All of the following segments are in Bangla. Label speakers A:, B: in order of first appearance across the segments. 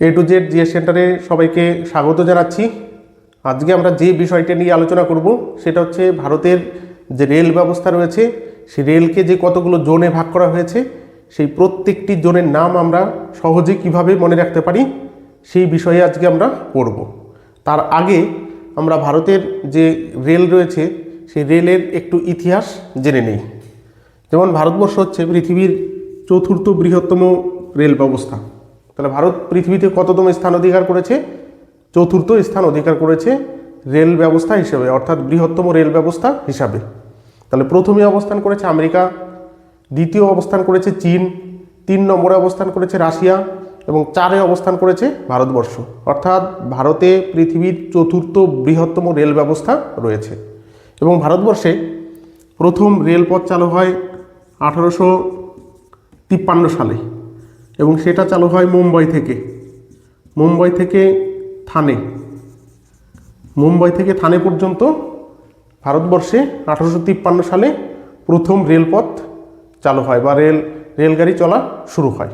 A: এ টু জেড জিএস সেন্টারে সবাইকে স্বাগত জানাচ্ছি। আজকে আমরা যে বিষয়টা নিয়ে আলোচনা করব, সেটা হচ্ছে ভারতের যে রেল ব্যবস্থা রয়েছে, সেই রেলকে যে কতগুলো জোনে ভাগ করা হয়েছে, সেই প্রত্যেকটি জোনের নাম আমরা সহজে কীভাবে মনে রাখতে পারি, সেই বিষয়ে আজকে আমরা পড়ব। তার আগে আমরা ভারতের যে রেল রয়েছে, সেই রেলের একটু ইতিহাস জেনে নেই। যেমন ভারতবর্ষ হচ্ছে পৃথিবীর চতুর্থ বৃহত্তম রেল ব্যবস্থা। তাহলে ভারত পৃথিবীতে কততম স্থান অধিকার করেছে? চতুর্থ স্থান অধিকার করেছে রেল ব্যবস্থা হিসেবে, অর্থাৎ বৃহত্তম রেল ব্যবস্থা হিসাবে। তাহলে প্রথমে অবস্থান করেছে আমেরিকা, দ্বিতীয় অবস্থান করেছে চীন, তিন নম্বরে অবস্থান করেছে রাশিয়া, এবং চারে অবস্থান করেছে ভারতবর্ষ। অর্থাৎ ভারতে পৃথিবীর চতুর্থ বৃহত্তম রেল ব্যবস্থা রয়েছে। এবং ভারতবর্ষে প্রথম রেলপথ চালু হয় আঠারোশো তিপ্পান্ন সালে। এবং সেটা চালু হয় মুম্বাই থেকে। মুম্বাই থেকে থানে। মুম্বাই থেকে থানে পর্যন্ত ভারতবর্ষে আঠারোশো তিপ্পান্ন সালে প্রথম রেলপথ চালু হয় বা রেল, রেলগাড়ি চলা শুরু হয়।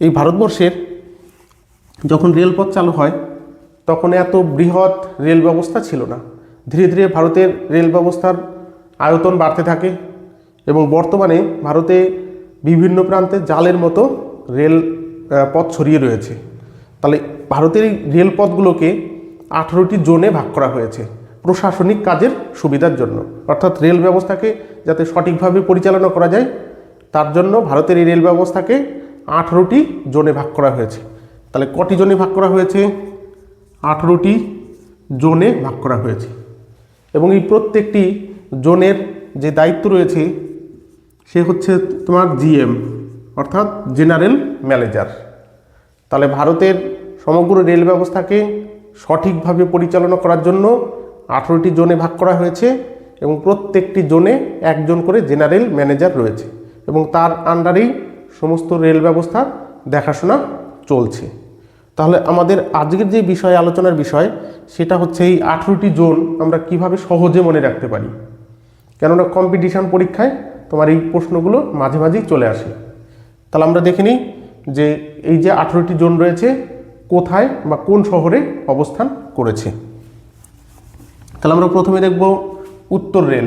A: এই ভারতবর্ষের যখন রেলপথ চালু হয়, তখন এত বৃহৎ রেল ব্যবস্থা ছিল না। ধীরে ধীরে ভারতের রেল ব্যবস্থার আয়তন বাড়তে থাকে এবং বর্তমানে ভারতে বিভিন্ন প্রান্তে জালের মতো রেল পথ ছড়িয়ে রয়েছে। তাহলে ভারতের এই রেলপথগুলোকে আঠারোটি জোনে ভাগ করা হয়েছে প্রশাসনিক কাজের সুবিধার জন্য। অর্থাৎ রেল ব্যবস্থাকে যাতে সঠিকভাবে পরিচালনা করা যায়, তার জন্য ভারতের এই রেল ব্যবস্থাকে আঠারোটি জোনে ভাগ করা হয়েছে। তাহলে কটি জোনে ভাগ করা হয়েছে? আঠারোটি জোনে ভাগ করা হয়েছে। এবং এই প্রত্যেকটি জোনের যে দায়িত্ব রয়েছে, সে হচ্ছে তোমার জিএম। অর্থাৎ জেনারেল ম্যানেজার। তাহলে ভারতের সমগ্র রেল ব্যবস্থাকে সঠিকভাবে পরিচালনা করার জন্য আঠেরোটি জোনে ভাগ করা হয়েছে এবং প্রত্যেকটি জোনে একজন করে জেনারেল ম্যানেজার রয়েছে এবং তার আন্ডারেই সমস্ত রেল ব্যবস্থা দেখাশোনা চলছে। তাহলে আমাদের আজকের যে বিষয়, আলোচনার বিষয়, সেটা হচ্ছে এই আঠেরোটি জোন আমরা কীভাবে সহজে মনে রাখতে পারি? কেননা কম্পিটিশন পরীক্ষায় তোমার এই প্রশ্নগুলো মাঝে মাঝেই চলে আসে। তাহলে আমরা দেখে নিই যে এই যে আঠেরোটি জোন রয়েছে, কোথায় বা কোন শহরে অবস্থান করেছে। তাহলে আমরা প্রথমে দেখব উত্তর রেল।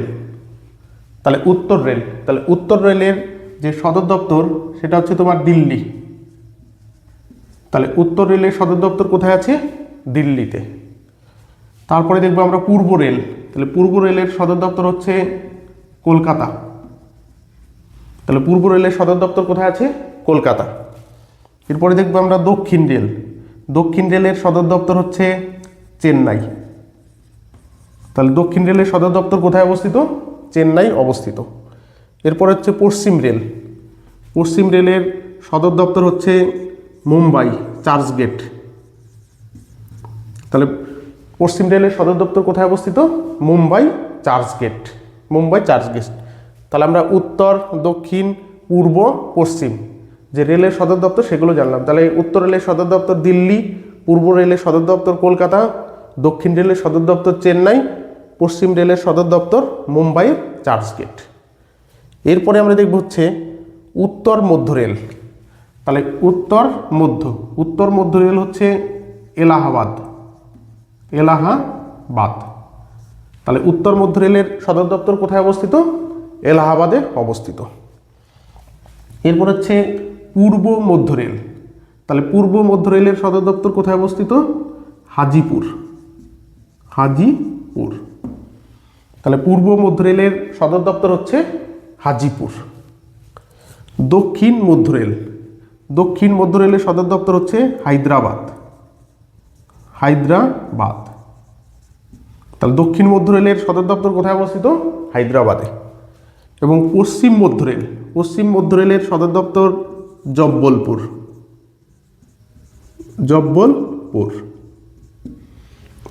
A: তাহলে উত্তর রেল, তাহলে উত্তর রেলের যে সদর দপ্তর, সেটা হচ্ছে তোমার দিল্লি। তাহলে উত্তর রেলের সদর দপ্তর কোথায় আছে? দিল্লিতে। তারপরে দেখব আমরা পূর্ব রেল। তাহলে পূর্ব রেলের সদর দপ্তর হচ্ছে কলকাতা। তাহলে পূর্ব রেলের সদর দপ্তর কোথায় আছে? কলকাতা। এরপরে দেখব আমরা দক্ষিণ রেল। দক্ষিণ রেলের সদর দপ্তর হচ্ছে চেন্নাই। তাহলে দক্ষিণ রেলের সদর দপ্তর কোথায় অবস্থিত? চেন্নাই অবস্থিত। এরপর হচ্ছে পশ্চিম রেল। পশ্চিম রেলের সদর দপ্তর হচ্ছে মুম্বাই, চার্চ গেট। তাহলে পশ্চিম রেলের সদর দপ্তর কোথায় অবস্থিত? Mumbai, Churchgate. Mumbai, Churchgate. তাহলে আমরা উত্তর, দক্ষিণ, পূর্ব, পশ্চিম যে রেলের সদর দপ্তর সেগুলো জানলাম। তাহলে উত্তর রেলের সদর দপ্তর দিল্লি, পূর্ব রেলের সদর দপ্তর কলকাতা, দক্ষিণ রেলের সদর দপ্তর চেন্নাই, পশ্চিম রেলের সদর দপ্তর মুম্বাইয়ের চার্চ গেট এরপরে আমরা দেখব হচ্ছে উত্তর মধ্য রেল। তাহলে উত্তর মধ্য উত্তর মধ্য রেল হচ্ছে এলাহাবাদ। এলাহাবাদ। তাহলে উত্তর মধ্য রেলের সদর দপ্তর কোথায় অবস্থিত? এলাহাবাদে অবস্থিত। এরপর হচ্ছে পূর্ব মধ্য রেল। তাহলে পূর্ব মধ্য রেলের সদর দপ্তর কোথায় অবস্থিত? হাজিপুর। হাজিপুর। তাহলে পূর্ব মধ্য রেলের সদর দপ্তর হচ্ছে হাজিপুর। দক্ষিণ মধ্য রেল। দক্ষিণ মধ্য রেলের সদর দপ্তর হচ্ছে হায়দ্রাবাদ। হায়দ্রাবাদ। তাহলে দক্ষিণ মধ্য রেলের সদর দপ্তর কোথায় অবস্থিত? হায়দ্রাবাদে। এবং পশ্চিম মধ্য রেল, পশ্চিম মধ্য রেলের সদর দপ্তর জব্বলপুর। জব্বলপুর।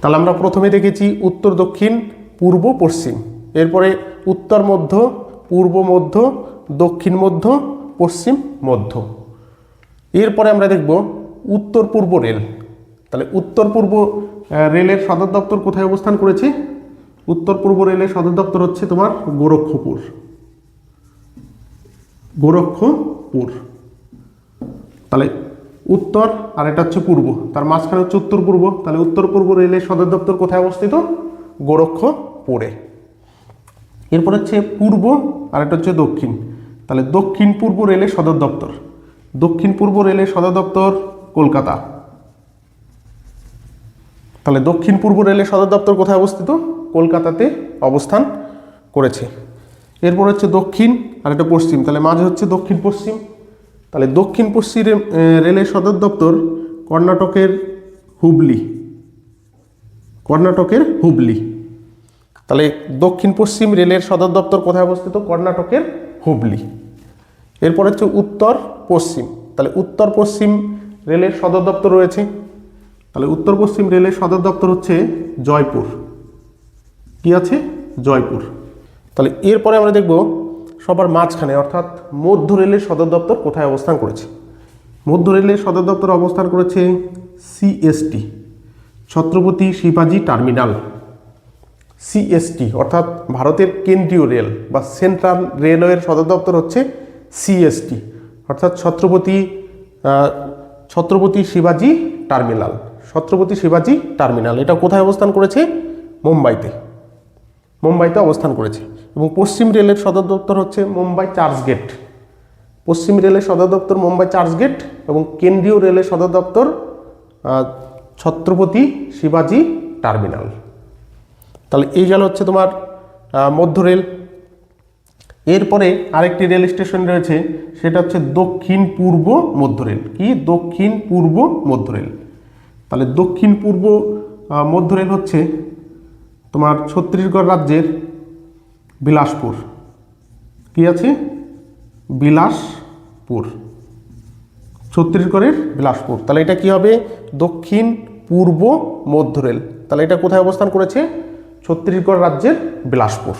A: তাহলে আমরা প্রথমে দেখেছি উত্তর, দক্ষিণ, পূর্ব, পশ্চিম। এরপরে উত্তর, মধ্য, পূর্ব, মধ্য, দক্ষিণ, মধ্য, পশ্চিম, মধ্য। এরপরে আমরা দেখব উত্তর, পূর্ব রেল। তাহলে উত্তর, পূর্ব রেলের সদর দপ্তর কোথায় অবস্থান করেছে? উত্তর, পূর্ব রেলের সদর দপ্তর হচ্ছে তোমার গোরক্ষপুর। গোরক্ষপুর। তাহলে উত্তর আর এটা হচ্ছে পূর্ব। তার মাঝখানে হচ্ছে উত্তর পূর্ব। তাহলে উত্তর পূর্ব রেলের সদর দপ্তর কোথায় অবস্থিত? গোরক্ষপুরে। এরপর হচ্ছে পূর্ব আর এটা হচ্ছে দক্ষিণ। তাহলে দক্ষিণ পূর্ব রেলের সদর দপ্তর। দক্ষিণ পূর্ব রেলের সদর দপ্তর কলকাতা। তাহলে দক্ষিণ পূর্ব রেলের সদর দপ্তর কোথায় অবস্থিত? কলকাতাতে অবস্থান করেছে। এরপর হচ্ছে দক্ষিণ আর এটা পশ্চিম, তাহলে মাঝে হচ্ছে দক্ষিণ পশ্চিম। তাহলে দক্ষিণ পশ্চিম রেলের সদর দপ্তর কর্ণাটকের হুবলি। কর্ণাটকের হুবলি। তাহলে দক্ষিণ পশ্চিম রেলের সদর দপ্তর কোথায় অবস্থিত? কর্ণাটকের হুবলি। এরপর হচ্ছে উত্তর পশ্চিম। তাহলে উত্তর পশ্চিম রেলের সদর দপ্তর রয়েছে। তাহলে উত্তর পশ্চিম রেলের সদর দপ্তর হচ্ছে জয়পুর। কি আছে? জয়পুর। তাহলে এরপরে আমরা দেখব সবার মাঝখানে, অর্থাৎ মধ্য রেলের সদর দপ্তর কোথায় অবস্থান করেছে? মধ্য রেলের সদর দপ্তর অবস্থান করেছে সিএসটি ছত্রপতি শিবাজি টার্মিনাল। সিএসটি অর্থাৎ ভারতের কেন্দ্রীয় রেল বা সেন্ট্রাল রেলওয়ের সদর দপ্তর হচ্ছে সিএসটি অর্থাৎ ছত্রপতি ছত্রপতি শিবাজি টার্মিনাল। ছত্রপতি শিবাজি টার্মিনাল, এটা কোথায় অবস্থান করেছে? মুম্বাইতে। মুম্বাইতে অবস্থান করেছে এবং পশ্চিম রেলের সদর দপ্তর হচ্ছে মুম্বাই চার্চ গেট। পশ্চিম রেলের সদর দপ্তর মুম্বাই চার্চ গেট এবং কেন্দ্রীয় রেলের সদর দপ্তর ছত্রপতি শিবাজি টার্মিনাল। তাহলে এই গেল হচ্ছে তোমার মধ্য রেল। এরপরে আরেকটি রেল স্টেশন রয়েছে, সেটা হচ্ছে দক্ষিণ পূর্ব মধ্য রেল। কি? দক্ষিণ পূর্ব মধ্য রেল। তাহলে দক্ষিণ পূর্ব মধ্য রেল হচ্ছে তোমার ছত্তিশগড় রাজ্যের বিলাসপুর। কি আছে? বিলাসপুর। ছত্তিশগড়ের বিলাসপুর। তাহলে এটা কি হবে? দক্ষিণ, পূর্ব, মধ্য রেল। তাহলে এটা কোথায় অবস্থান করেছে? ছত্তিশগড় রাজ্যের বিলাসপুর।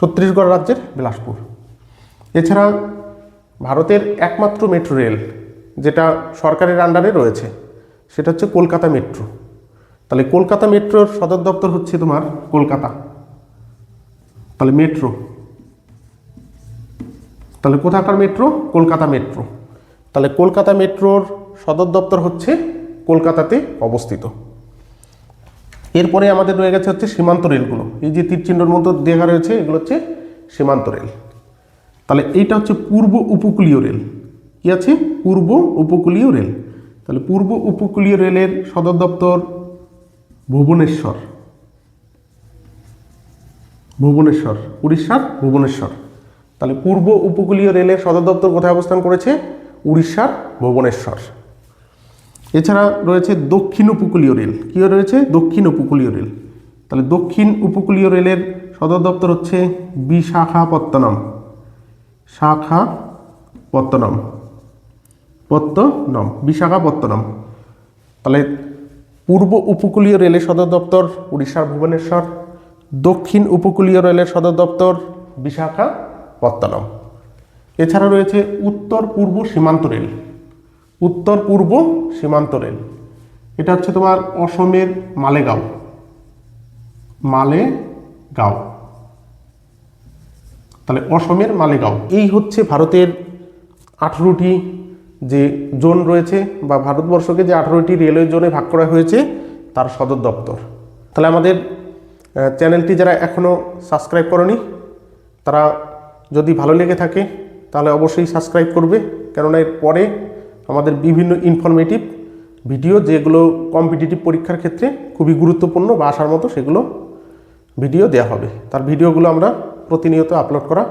A: ছত্তিশগড় রাজ্যের বিলাসপুর। এছাড়া ভারতের একমাত্র মেট্রো রেল যেটা সরকারের আন্ডারে রয়েছে, সেটা হচ্ছে কলকাতা মেট্রো। তাহলে কলকাতা মেট্রোর সদর দপ্তর হচ্ছে তোমার কলকাতা। তাহলে মেট্রো। তাহলে কোথাকার মেট্রো? কলকাতা মেট্রো। তাহলে কলকাতা মেট্রোর সদর দপ্তর হচ্ছে কলকাতাতে অবস্থিত। এরপরে আমাদের রয়ে গেছে হচ্ছে সীমান্ত রেলগুলো। এই যে তীর চিহ্নর মতো দেখা রয়েছে, এগুলো হচ্ছে সীমান্ত রেল। তাহলে এইটা হচ্ছে পূর্ব উপকূলীয় রেল। কি আছে? পূর্ব উপকূলীয় রেল। তাহলে পূর্ব উপকূলীয় রেলের সদর দপ্তর ভুবনেশ্বর। ভুবনেশ্বর, উড়িষ্যার ভুবনেশ্বর। তাহলে পূর্ব উপকূলীয় রেলের সদর দপ্তর কোথায় অবস্থান করেছে? উড়িষ্যার ভুবনেশ্বর। এছাড়া রয়েছে দক্ষিণ উপকূলীয় রেল। কী রয়েছে? দক্ষিণ উপকূলীয় রেল। তাহলে দক্ষিণ উপকূলীয় রেলের সদর দপ্তর হচ্ছে বিশাখাপত্তনম। শাখা পত্তনম পত্তনম। বিশাখাপত্তনম। তাহলে পূর্ব উপকূলীয় রেলের সদর দপ্তর, উড়িষ্যার ভুবনেশ্বর, দক্ষিণ উপকূলীয় রেলের সদর দপ্তর, বিশাখাপত্তনম। এছাড়া রয়েছে উত্তর পূর্ব সীমান্ত রেল। উত্তর পূর্ব সীমান্ত রেল। এটা হচ্ছে তোমার অসমের মালেগাঁও। মালেগাঁও। তাহলে অসমের মালেগাঁও। এই হচ্ছে ভারতের আঠেরোটি যে জোন রয়েছে বা ভারতবর্ষকে যে আঠেরোটি রেলওয়ে জোনে ভাগ করা হয়েছে, তার সদর দপ্তর। তাহলে আমাদের চ্যানেলটি যারা এখনও সাবস্ক্রাইব করনি, তারা যদি ভালো লেগে থাকে, তাহলে অবশ্যই সাবস্ক্রাইব করবে। কেননা এর পরে আমাদের বিভিন্ন ইনফরমেটিভ ভিডিও যেগুলো কম্পিটিটিভ পরীক্ষার ক্ষেত্রে খুবই গুরুত্বপূর্ণ বা আসার মতো, সেগুলো ভিডিও দেওয়া হবে। তার ভিডিওগুলো আমরা প্রতিনিয়ত আপলোড করা